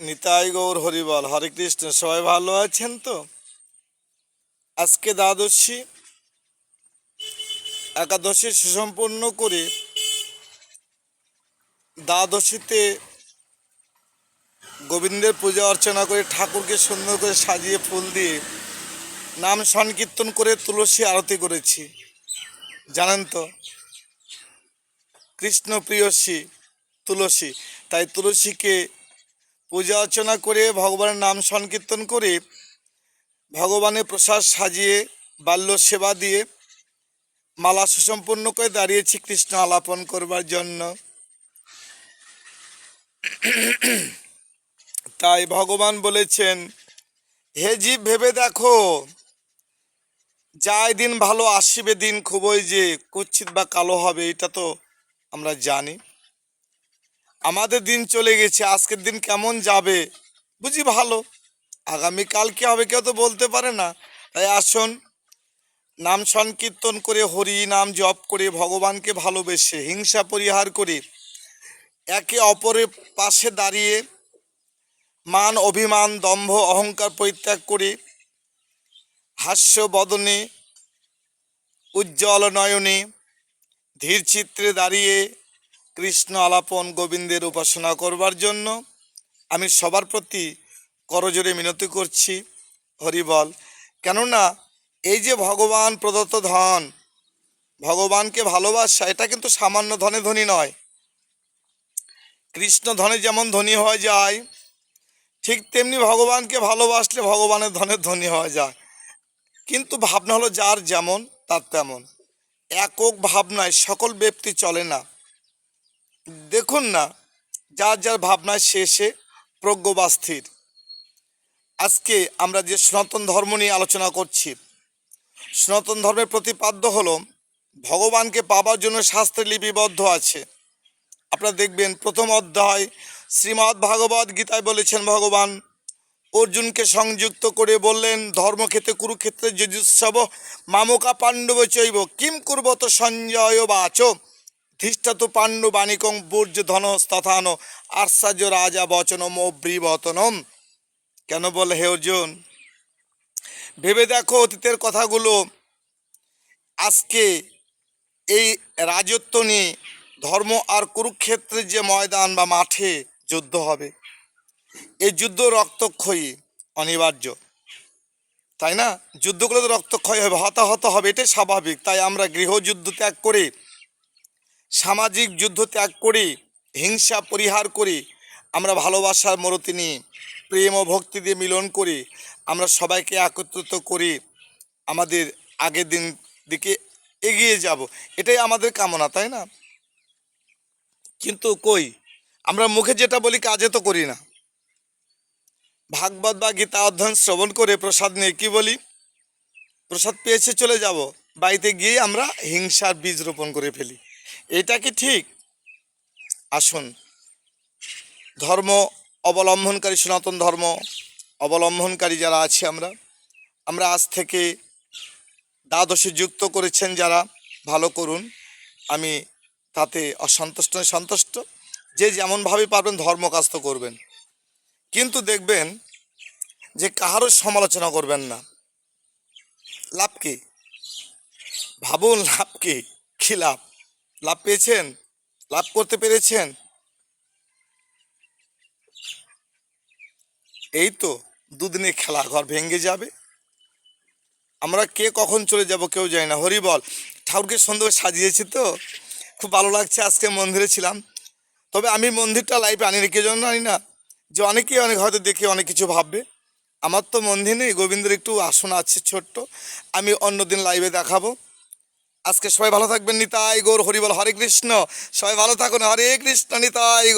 নিতাই গৌর হরিবল। হরে কৃষ্ণ, সবাই ভালো আছেন তো? আজকে দ্বাদশী। একাদশী সুসম্পন্ন করে দ্বাদশীতে গোবিন্দের পূজা অর্চনা করে ঠাকুরকে সুন্দর করে সাজিয়ে ফুল দিয়ে নাম সংকীর্তন করে তুলসী আরতি করেছি। জানেন তো? কৃষ্ণ প্রিয়সী তুলসী। তাই তুলসীকে পূজা অর্চনা করে ভগবানের নাম সংকীর্তন করে ভগবানের প্রসাদ সাজিয়ে, বাল্য সেবা দিয়ে মালা সুসম্পন্ন করে দাঁড়িয়েছি কৃষ্ণ আলাপন করবার জন্য। তাই ভগবান বলেছেন, হে জীব, ভেবে দেখো যায় দিন ভালো আসিবে, দিন খুবই যে কুচ্ছিত বা কালো হবে, এটা তো আমরা জানি। আমাদের দিন চলে গেছে, আজকের দিন কেমন যাবে? বুঝি ভালো। আগামীকাল কি হবে কেউ তো বলতে পারে না। তাই আসুন, নাম সংকীর্তন করে হরি নাম জপ করে ভগবানকে ভালোবেসে হিংসা পরিহার করে। একে অপরের পাশে দাঁড়িয়ে মান, অভিমান, দম্ভ, অহংকার পরিত্যাগ করে। হাস্য বদনে, উজ্জ্বল নয়নে, ধীর চিত্রে দাঁড়িয়ে কৃষ্ণ আলাপন গোবিন্দের উপাসনা করবার জন্য আমি সবার প্রতি করজোরে মিনতি করছি। হরিবল কেননা এই যে ভগবান প্রদত্ত ধন, ভগবানকে ভালোবাসা, এটা কিন্তু সামান্য ধনে ধনী নয়। কৃষ্ণ ধনে যেমন ধনী হওয়া যায়, ঠিক তেমনি ভগবানকে ভালোবাসলে ভগবানের ধনে ধনী হওয়া যায়। কিন্তু ভাবনা হলো যার যেমন, তার তেমন। একক ভাবনায় সকল ব্যক্তি চলে না। দেখুন না, যার যার ভাবনায় শেষে প্রজ্ঞ বা স্থির। আজকে আমরা যে সনাতন ধর্ম নিয়ে আলোচনা করছি, সনাতন ধর্মের প্রতিপাদ্য হলো, ভগবানকে পাবার জন্য শাস্ত্রে লিপিবদ্ধ আছে। আপনারা দেখবেন, প্রথম অধ্যায়, শ্রীমদ্ ভাগবত গীতায় বলেছেন ভগবান, অর্জুনকে সংযুক্ত করে বললেন, ধর্মক্ষেত্রে, কুরুক্ষেত্রে যজুৎসব, মামকা পাণ্ডব চৈব, কিম কুর্বত সঞ্জয় বাচ। ধিষ্ঠাত পাণ্ডু বাণিকং বূর্য ধন তথান আশ্চর্য রাজা বচনম অব্রিবতনম কেন বলে হে অর্জুন? ভেবে দেখো অতীতের কথাগুলো। আজকে এই রাজত্ব নিয়ে ধর্ম আর কুরুক্ষেত্রের যে ময়দান বা মাঠে যুদ্ধ হবে এই যুদ্ধ রক্তক্ষয়ী, অনিবার্য। তাই না? যুদ্ধগুলো তো রক্তক্ষয় হবে, হতাহত হবে, এটাই স্বাভাবিক। তাই আমরা গৃহযুদ্ধ ত্যাগ করে সামাজিক যুদ্ধ ত্যাগ করে, হিংসা পরিহার করে, আমরা ভালোবাসার মরতি নিয়ে প্রেম ও ভক্তি দিয়ে মিলন করে, আমরা সবাইকে একত্রিত করে, আমাদের আগের দিন দিকে এগিয়ে যাব। এটাই আমাদের কামনা, তাই না? কিন্তু কই? আমরা মুখে যেটা বলি, কাজে তো করি না। ভাগবত বা গীতা অধ্যয়ন শ্রবণ করে প্রসাদ নিয়ে কি বলি? প্রসাদ পেয়েছে চলে যাব, বাড়িতে গিয়ে আমরা হিংসার বীজ রোপণ করে ফেলি। এটা কি ঠিক? আসুন। ধর্ম অবলম্বনকারী, সনাতন ধর্ম অবলম্বনকারী যারা আছে আমরা আমরা আজ থেকে দ্বাদশে যুক্ত করেছেন যারা, ভালো করুন। আমি তাতে অসন্তুষ্ট সন্তুষ্ট। যে যেমনভাবে পারবেন ধর্ম কাজ তো করবেন। কিন্তু দেখবেন যে কাহারও সমালোচনা করবেন না। লাভ কি? ভাবুন লাভ কি? কী লাভ? লাভ পেয়েছেন? লাভ করতে পেরেছেন? এই তো দুদিনে খেলা, ঘর ভেঙে যাবে। আমরা কে কখন চলে যাব কেউ জানি না। হরি বল, ঠাকুরকে সুন্দর সাজিয়েছি তো। খুব ভালো লাগছে, আজকে মন্দিরে ছিলাম। তবে আমি মন্দিরটা লাইভে আনি কে জন্য আনি না। যে অনেকেই অনেক হয়তো দেখে অনেক কিছু ভাববে। আমার তো মন্দির নেই, গোবিন্দের একটু আসন আছে ছোট্ট। আমি অন্যদিন লাইভে দেখাবো। আজকে সবাই ভালো থাকবেন, নিতাই গৌর হরিবল হরে কৃষ্ণ। সবাই ভালো থাকুন, হরে কৃষ্ণ, নিতাই